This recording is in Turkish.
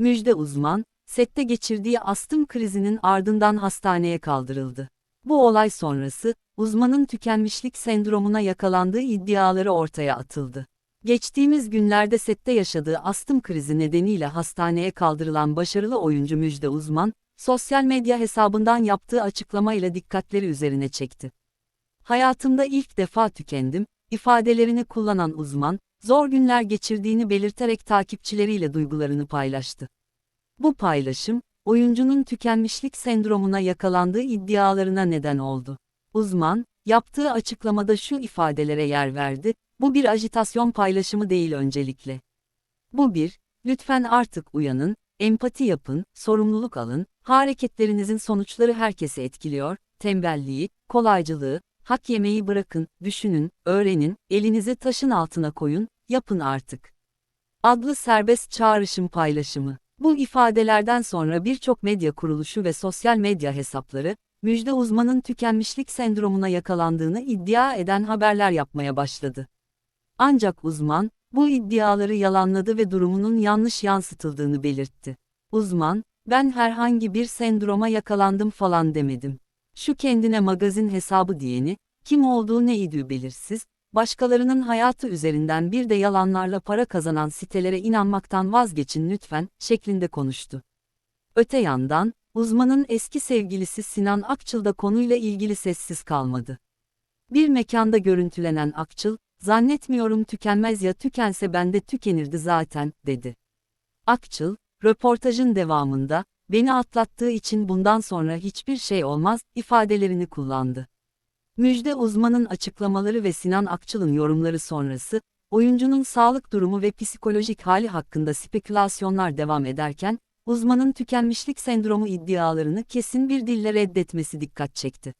Müjde uzman, sette geçirdiği astım krizinin ardından hastaneye kaldırıldı. Bu olay sonrası, uzmanın tükenmişlik sendromuna yakalandığı iddiaları ortaya atıldı. Geçtiğimiz günlerde sette yaşadığı astım krizi nedeniyle hastaneye kaldırılan başarılı oyuncu Müjde Uzman, sosyal medya hesabından yaptığı açıklamayla dikkatleri üzerine çekti. Hayatımda ilk defa tükendim, ifadelerini kullanan uzman, zor günler geçirdiğini belirterek takipçileriyle duygularını paylaştı. Bu paylaşım, oyuncunun tükenmişlik sendromuna yakalandığı iddialarına neden oldu. Uzman, yaptığı açıklamada şu ifadelere yer verdi, bu bir ajitasyon paylaşımı değil öncelikle. Bu bir, lütfen artık uyanın, empati yapın, sorumluluk alın, hareketlerinizin sonuçları herkesi etkiliyor, tembelliği, kolaycılığı, hak yemeyi bırakın, düşünün, öğrenin, elinizi taşın altına koyun, yapın artık. Adlı serbest çağrışım paylaşımı. Bu ifadelerden sonra birçok medya kuruluşu ve sosyal medya hesapları, müjde uzmanın tükenmişlik sendromuna yakalandığını iddia eden haberler yapmaya başladı. Ancak uzman, bu iddiaları yalanladı ve durumunun yanlış yansıtıldığını belirtti. Uzman, ben herhangi bir sendroma yakalandım falan demedim. Şu kendine magazin hesabı diyeni, kim olduğu ne idüğü belirsiz, başkalarının hayatı üzerinden bir de yalanlarla para kazanan sitelere inanmaktan vazgeçin lütfen, şeklinde konuştu. Öte yandan, uzmanın eski sevgilisi Sinan Akçıl da konuyla ilgili sessiz kalmadı. Bir mekanda görüntülenen Akçıl, zannetmiyorum tükenmez ya tükense bende tükenirdi zaten, dedi. Akçıl, röportajın devamında, beni atlattığı için bundan sonra hiçbir şey olmaz, ifadelerini kullandı. Müjde uzmanın açıklamaları ve Sinan Akçıl'ın yorumları sonrası, oyuncunun sağlık durumu ve psikolojik hali hakkında spekülasyonlar devam ederken, uzmanın tükenmişlik sendromu iddialarını kesin bir dille reddetmesi dikkat çekti.